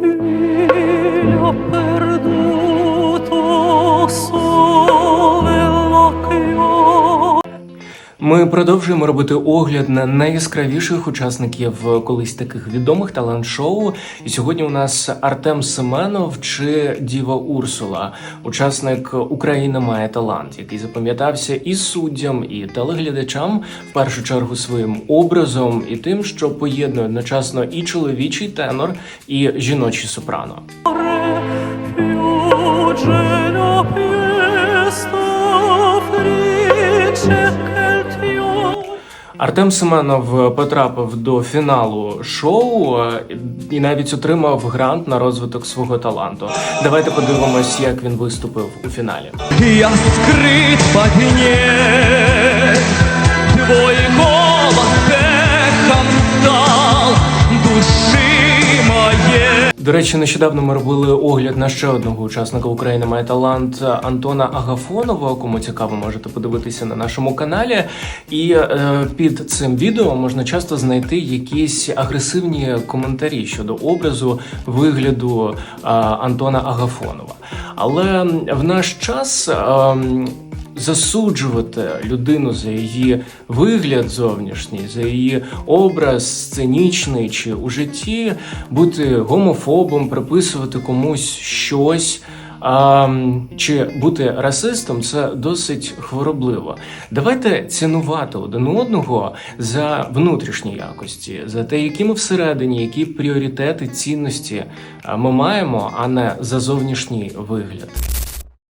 Mm-hmm. Ми продовжуємо робити огляд на найяскравіших учасників колись таких відомих талант-шоу. І сьогодні у нас Артем Семенов чи Діва Урсула, учасник Україна має талант, який запам'ятався і суддям, і телеглядачам в першу чергу своїм образом і тим, що поєднує одночасно і чоловічий тенор, і жіночий сопрано. Артем Семенов потрапив до фіналу шоу е, і навіть отримав грант на розвиток свого таланту. Давайте подивимось, як він виступив у фіналі. Я скрит в До речі, нещодавно ми робили огляд на ще одного учасника України має талант Антона Агафонова. Кому цікаво, можете подивитися на нашому каналі. І е, під цим відео можна часто знайти якісь агресивні коментарі щодо образу вигляду е, Антона Агафонова. Але в наш час. Е, засуджувати людину за її вигляд зовнішній, за її образ сценічний чи у житті, бути гомофобом, приписувати комусь щось. А, чи бути расистом це досить хворобливо. Давайте цінувати один одного за внутрішні якості, за те, які ми всередині, які пріоритети, цінності ми маємо, а не за зовнішній вигляд.